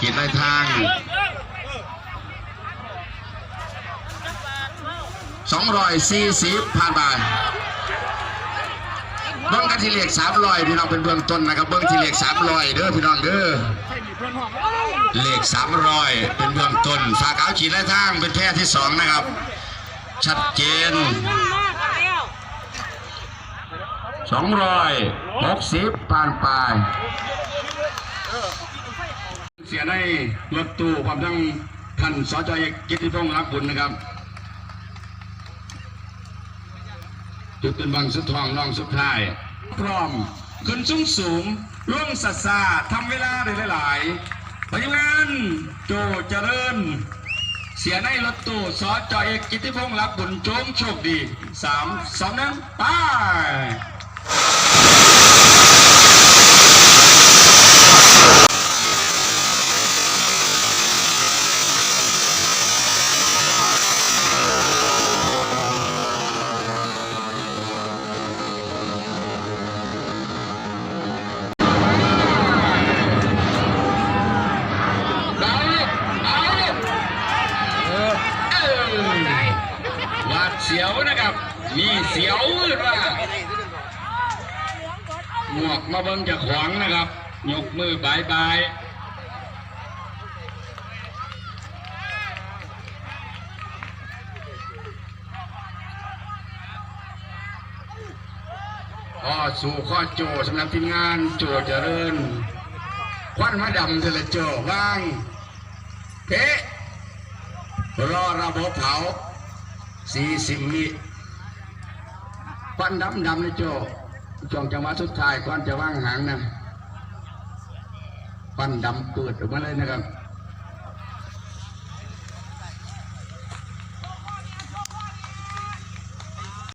ขีดไล่ทาง240ผ่านไปเบิ้งกันที่เลข300พี่น้องเป็นเบื้องต้นนะครับ เบิ้องที่เลข300เด้อพี่น้องเด้อเลข300เป็นเบื้องต้นฝากเอาขีดไล่ทางเป็นแพร่ที่สองนะครับ ชัดเจน260ผ่านไป เสียได้รถตู้ความทั้งท่านสจเอกกิติพงษ์รักบุญนะครับ จุดเป็นบางสุดทองน้องสุดท้าย พร้อมขึ้นสูงสูงล่วงสัสาทำเวลาได้หลายๆปฏิบัติโจเจริญ เสียในรถตู้สจเอกกิติพงษ์รักบุญจงโชคดีสามสองหนึ่งไป สียวนะครับ มีเสียวหรือว่าหมวกมาเบิ่งจากขวางนะครับ ยกมือบายบายข้อสู่ข้อโจสำหรับทีมงานโจเจริญ ควันมาดำเทเลโจว่างเป๊ะรอระบบเผา สี่สิบวิควันดำดำเลยโจช่วงจังหวะสุดท้ายควันจะว่างหางนะควันดำเปิดออกมาเลยนะครับ